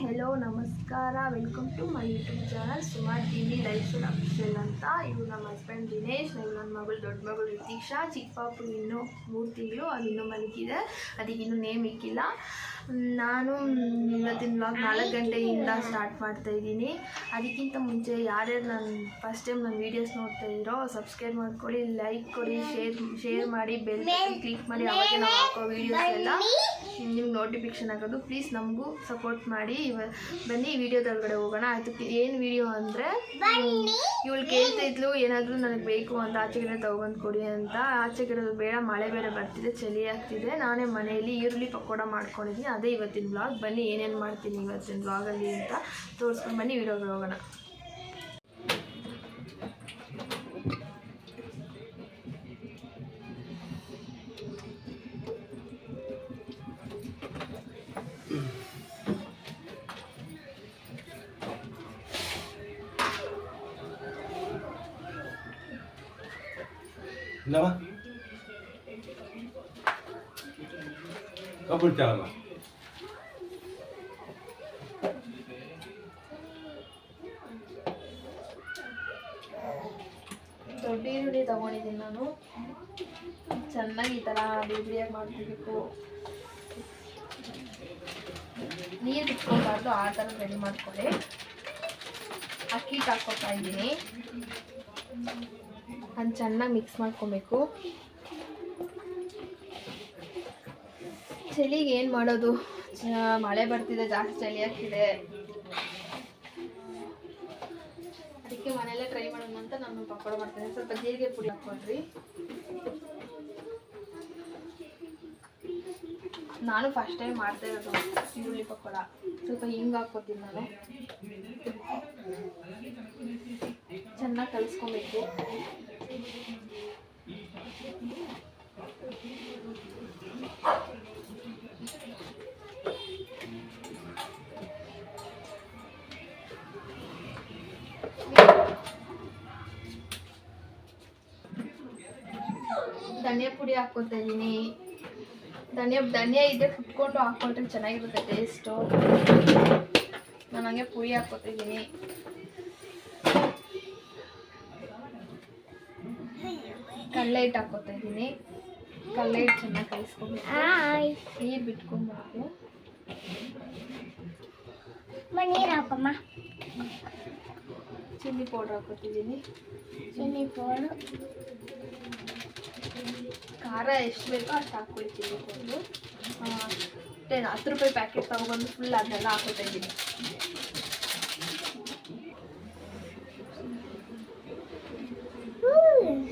Hello ನಮಸ್ಕಾರ. Welcome to my YouTube channel Sumar TV life official ಅಂತ. ಇವು ನಮ್ಮ ಹಸ್ಬೆಂಡ್ ದಿನೇಶ್ ನಾವು ನನ್ನ ಮಗಳು, ದೊಡ್ಡ ಮಗಳು ರಿತೀಕ್ಷಾ ಚಿಕ್ಕ ಪಾಪು ಇನ್ನೂ ಮೂರು ತಿಂಗಳು ಅದು ಇನ್ನೂ ಮಲಗಿದೆ. ಅದಕ್ಕೆ ಇನ್ನೂ ನೇಮ್ ಇಕ್ಕಿಲ್ಲ. ನಾನು ಇವತ್ತಿನ ಬ್ಲಾಗ್ ನಾಲ್ಕು ಗಂಟೆಯಿಂದ ಸ್ಟಾರ್ಟ್ ಮಾಡ್ತಾ ಇದ್ದೀನಿ. ಅದಕ್ಕಿಂತ ಮುಂಚೆ ಯಾರ್ಯಾರು ನಾನು ಫಸ್ಟ್ ಟೈಮ್ ನನ್ನ ವೀಡಿಯೋಸ್ ನೋಡ್ತಾ ಇದ್ದೀರೋ ಸಬ್ಸ್ಕ್ರೈಬ್ ಮಾಡ್ಕೊಳ್ಳಿ ಲೈಕ್ ಕೊಡಿ ಶೇರ್ ಶೇರ್ ಮಾಡಿ ಬೆಲ್ ಕ್ಲಿಕ್ ಮಾಡಿ, ಅವಾಗ ನಾವು ಹಾಕೋ ವೀಡಿಯೋಸ್ ಎಲ್ಲ. ನಿಮ್ಗೆ ನೋಟಿಫಿಕೇಶನ್ ಆಗೋದು ಪ್ಲೀಸ್ ನಮಗೂ ಸಪೋರ್ಟ್ ಮಾಡಿ. ಇವ ಬನ್ನಿ ವಿಡಿಯೋದೊಳಗಡೆ ಹೋಗೋಣ. ಆಯಿತು ಏನು ವಿಡಿಯೋ ಅಂದರೆ ಇವಳು ಕೇಳ್ತಾ ಇದ್ಲು ಏನಾದರೂ ನನಗೆ ಬೇಕು ಅಂತ ಆಚೆ ಗಿಡ ತಗೊಂಡು ಕೊಡಿ ಅಂತ. ಆಚೆಗಡೆ ಬೇಡ ಮಳೆ ಬೇರೆ ಬರ್ತಿದೆ ಚಳಿ ಆಗ್ತಿದೆ. ನಾನೇ ಮನೆಯಲ್ಲಿ ಈರುಳ್ಳಿ ಪಕೋಡ ಮಾಡ್ಕೊಂಡಿದ್ದೀನಿ. ಅದೇ ಇವತ್ತಿನ ಬ್ಲಾಗ್ ಬನ್ನಿ ಏನೇನು ಮಾಡ್ತೀನಿ ಇವತ್ತಿನ ಬ್ಲಾಗಲ್ಲಿ ಅಂತ ತೋರಿಸ್ಕೊಂಡು ಬನ್ನಿ ವಿಡಿಯೋಗೆ ಹೋಗೋಣ. ಇಲ್ಲವ ಕಬ್ಬು ಚಾಲಮ್ಮ ದೊಡ್ಡ ಈರುಳ್ಳಿ ತಗೊಂಡಿದ್ದೀನಿ ನಾನು. ಚೆನ್ನಾಗಿ ಈ ಥರ ಬಿರಿಯಾಗಿ ಮಾಡ್ಕೋಬೇಕು. ನೀರು ಬಿಟ್ಕೊಬಾರ್ದು ಆ ಥರ ರೆಡಿ ಮಾಡ್ಕೊಳ್ಳಿ. ಅಕ್ಕಿ ಹಾಕ್ಕೊತಾ ಇದ್ದೀನಿ. ಅದು ಚೆನ್ನಾಗಿ ಮಿಕ್ಸ್ ಮಾಡ್ಕೊಬೇಕು. ಚಳಿಗೆ ಏನು ಮಾಡೋದು? ಮಳೆ ಬರ್ತಿದೆ, ಜಾಸ್ತಿ ಚಳಿ ಆಗ್ತಿದೆ. ಅದಕ್ಕೆ ಮನೆಯಲ್ಲೇ ಟ್ರೈ ಮಾಡೋಣ ಅಂತ ನಾನು ಪಕೋಡ ಮಾಡ್ತೇನೆ. ಸ್ವಲ್ಪ ಜೀರಿಗೆ ಪುಡಿ ಹಾಕ್ಕೊಳ್ರಿ. ನಾನು ಫಸ್ಟ್ ಟೈಮ್ ಮಾಡ್ತಾ ಇರೋದು ಈರುಳ್ಳಿ ಪಕೋಡ. ಸ್ವಲ್ಪ ಹಿಂಗೆ ಹಾಕೋತೀನಿ ನಾನು. ಚೆನ್ನಾಗಿ ಕಲಿಸ್ಕೊಬೇಕು. ಧನಿಯಾ ಪುಡಿ ಹಾಕ್ಕೊತಾ ಇದ್ದೀನಿ. ಧನಿಯಾ ಧನಿಯಾ ಇದೆ. ಕುಟ್ಕೊಂಡು ಹಾಕೊಂಡ್ರೆ ಚೆನ್ನಾಗಿರುತ್ತೆ ಟೇಸ್ಟು ನಾನು ಹಂಗೆ ಪುಡಿ ಹಾಕ್ಕೊತಾ ಇದ್ದೀನಿ ಕಡಲೆ ಹಿಟ್ಟು ಹಾಕ್ಕೊತಾ ಇದ್ದೀನಿ ಕಡಲೆ ಹಿಟ್ಟು ಚೆನ್ನಾಗಿ ಕಲಿಸ್ಕೊಬೇಕು ನೀರು ಬಿಟ್ಕೊಬೇಕು. ನೀರು ಹಾಕಮ್ಮ. ಚಿಲ್ಲಿ ಪೌಡ್ರ್ ಹಾಕ್ಕೊತಿದ್ದೀನಿ ಚಿಲ್ಲಿ ಪೌಡು ಖಾರ ಎಷ್ಟು ಬೇಕೋ ಅಷ್ಟು ಹಾಕ್ಕೊಳ್ಳಿ ಚಿಲ್ಲಿ ಪೌಡ್ರು ಮತ್ತೆ ಹತ್ತು ರೂಪಾಯಿ ಪ್ಯಾಕೆಟ್ ತಗೊಬಂದು ಫುಲ್ ಅದನ್ನೆಲ್ಲ ಹಾಕೋತಾ ಇದ್ದೀನಿ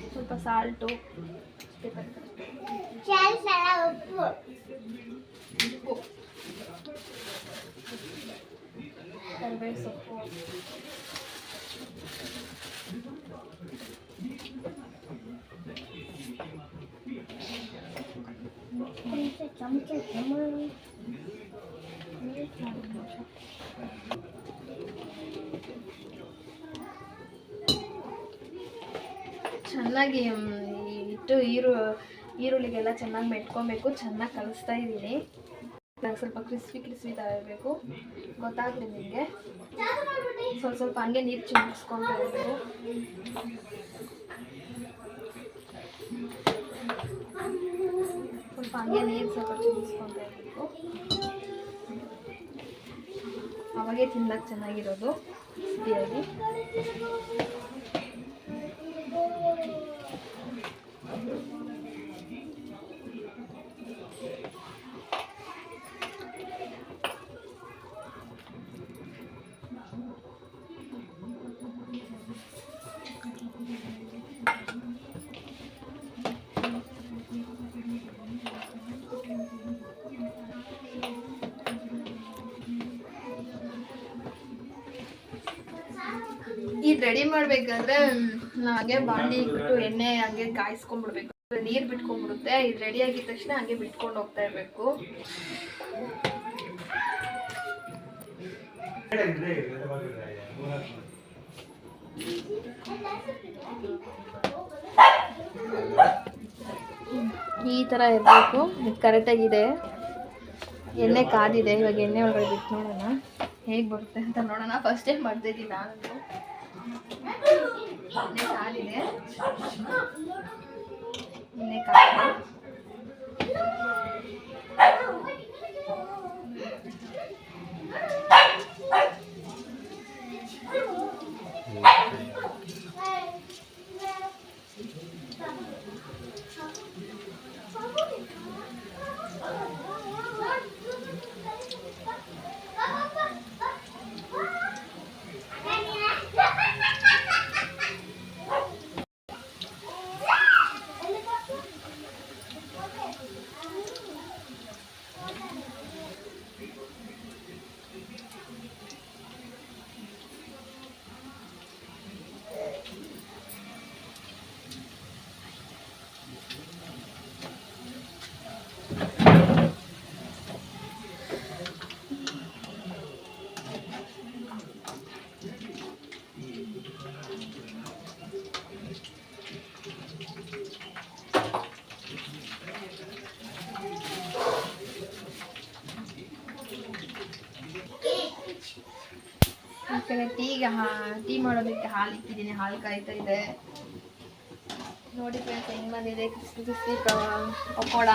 ಸ್ವಲ್ಪ ಸಾಲ್ಟು ಸ್ವಲ್ಪ ಉಪ್ಪು ಉಪ್ಪು ಕರಿಬೇವು ಸೊಪ್ಪು ಚೆನ್ನಾಗಿ ಇಟ್ಟು ಈರು, ಈರುಳ್ಳಿಗೆಲ್ಲ ಚೆನ್ನಾಗಿ ಮೆಟ್ಕೊಬೇಕು, ಚೆನ್ನಾಗಿ ಕಲಿಸ್ತಾ ಇದ್ದೀನಿ ಸ್ವಲ್ಪ ಕ್ರಿಸ್ಪಿ ಕ್ರಿಸ್ಪಿ ಥರ ಇರಬೇಕು. ನಿಮಗೆ. ಸ್ವಲ್ಪ ಸ್ವಲ್ಪ ಹಂಗೆ ನೀರು ಚಿಮ್ಮಿಸ್ಕೊಂಡು ಇರಬೇಕು ಸ್ವಲ್ಪ ಸ್ವಲ್ಪ ಅವಾಗೆ ತಿನ್ನಕ್ಕೆ ಚೆನ್ನಾಗಿರೋದು ಕ್ರಿಸ್ಪಿಯಾಗಿ ರೆಡಿ ಮಾಡ್ಬೇಕಂದ್ರೆ ಹಾಗೆ ಬಾಂಡಿ ಇಟ್ಬಿಟ್ಟು ಎಣ್ಣೆ ಹಂಗೆ ಕಾಯಿಸ್ಕೊಂಡ್ಬಿಡ್ಬೇಕು. ನೀರು ಬಿಟ್ಕೊಂಡ್ಬಿಡುತ್ತೆ, ಇದು ರೆಡಿ ಆಗಿದ ತಕ್ಷಣ ಹಂಗೆ ಬಿಟ್ಕೊಂಡು ಹೋಗ್ತಾ ಇರಬೇಕು. ಈ ಥರ ಇರಬೇಕು. ಇದು ಕರೆಕ್ಟಾಗಿದೆ. ಎಣ್ಣೆ ಕಾದಿದೆ, ಇವಾಗ ಎಣ್ಣೆ ಒಳಗಡೆ ಬಿಟ್ಟು ನೋಡೋಣ. ಹೇಗೆ ಬರುತ್ತೆ ಅಂತ ನೋಡೋಣ. ಫಸ್ಟ್ ಟೈಮ್ ಮಾಡ್ತಾ ಇದ್ದೀನಿ ನಾನು? ಇನ್ನೇ ಕಾಲಿದೆ ಇನ್ನೇ ಕಾಲಿದೆ ಈ ಕಡೆ ಹಾ, ಟೀ ಮಾಡೋದಕ್ಕೆ ಹಾಲು ಇಟ್ಟಿದ್ದೀನಿ ಹಾಲು ಕಾಯ್ತಾ ಇದೆ. ನೋಡಿ ಫ್ರೆಂಡ್ಸ್ ಹೆಂಗ್ ಬಂದಿದೆ? Crispy crispy pakoda.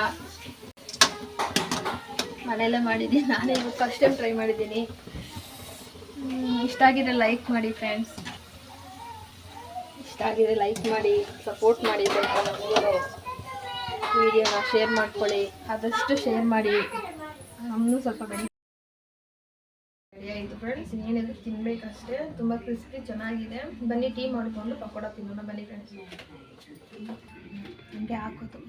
ಮನೆಯಲ್ಲೇ ಮಾಡಿದ್ದೀನಿ, ನಾನೇ ಫಸ್ಟ್ ಟೈಮ್ ಟ್ರೈ ಮಾಡಿದ್ದೀನಿ. ಇಷ್ಟ ಆಗಿದ್ರೆ ಲೈಕ್ ಮಾಡಿ ಫ್ರೆಂಡ್ಸ್ ಇಷ್ಟ ಆಗಿದ್ರೆ ಲೈಕ್ ಮಾಡಿ ಸಪೋರ್ಟ್ ಮಾಡಿ ಸ್ವಲ್ಪ ನಮಗೂ ವಿಡಿಯೋನ ಶೇರ್ ಮಾಡ್ಕೊಳ್ಳಿ, ಆದಷ್ಟು ಶೇರ್ ಮಾಡಿ. ನಮ್ಮನ್ನು ಸ್ವಲ್ಪ ಬೆಳಿ ಆಯಿತು ಫ್ರೆಂಡ್ಸ್ ಏನಿದ್ರು ತಿನ್ಬೇಕಷ್ಟೇ. ತುಂಬ ಕ್ರಿಸ್ಪಿ ಚೆನ್ನಾಗಿದೆ. ಬನ್ನಿ ಟೀ ಮಾಡಿಕೊಂಡು ಪಕೋಡ ತಿನ್ನೋಣ. ಬನ್ನಿ ಫ್ರೆಂಡ್ಸ್ ಹಾಕೋದು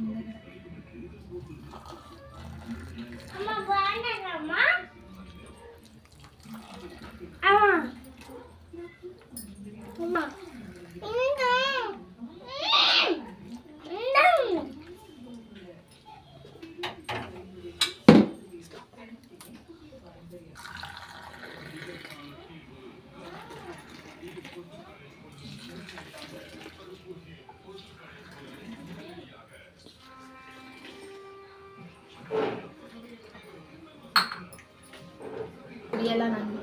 ಕುಡಿಯಲ್ಲ ನಾನು.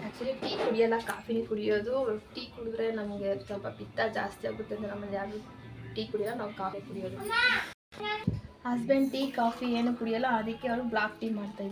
ಆ್ಯಕ್ಚುಲಿ ಟೀ ಕುಡಿಯಲ್ಲ ಕಾಫಿನೇ ಕುಡಿಯೋದು. ಟೀ ಕುಡಿದ್ರೆ ನಮಗೆ ಸ್ವಲ್ಪ ಪಿತ್ತ ಜಾಸ್ತಿ ಆಗುತ್ತೆ ಅಂತ ನಮ್ಮಲ್ಲಿ ಯಾರು ಟೀ ಕುಡಿಯಲ್ಲ ನಾವು ಕಾಫಿ ಕುಡಿಯೋದು. ಹಸ್ಬೆಂಡ್ ಟೀ ಕಾಫಿ ಏನು ಕುಡಿಯಲ್ಲ ಅದಕ್ಕೆ ಅವರು ಬ್ಲಾಕ್ ಟೀ ಮಾಡ್ತಾ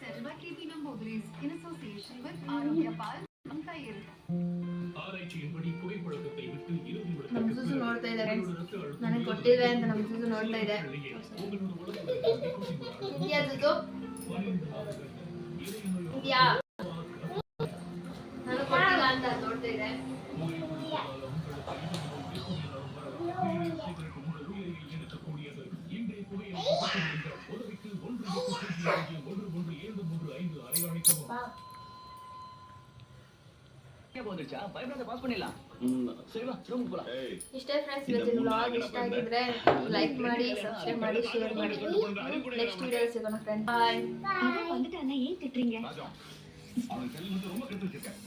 Selva KP Nambogris in association with Arogya Pal ನಮ್ಮ ಸುಸು ನೋಡ್ತಾ ಇದ್ದಾರೆ ನನಗೆ ಕೊಟ್ಟಿದೆ ಅಂತ ನಮ್ಮ ಸುಸು ನೋಡ್ತಾ ಇದೆ ಯಾ ಸುಸು ಯಾ வந்துச்சா பயப்படாத பாஸ் பண்ணிடலாம் சரிவா ரூம் போலாம் ಇಷ್ಟೇ ಫ್ರೆಂಡ್ಸ್ ಇವತ್ತಿನ ವ್ಲಾಗ್ ಇಷ್ಟ ಆಗಿದ್ರೆ ಲೈಕ್ ಮಾಡಿ ಸಬ್ಸ್ಕ್ರೈಬ್ ಮಾಡಿ ಶೇರ್ ಮಾಡಿ ನೆಕ್ಸ್ಟ್ ವಿಡಿಯೋ ಸಿಗೋಣ ಫ್ರೆಂಡ್ಸ್ ಬಾಯ್ வந்துட்டானே ஏன் திட்டுறீங்க அவன் செல்லுக்கு ரொம்ப கெட்டு வச்சிருக்கேன்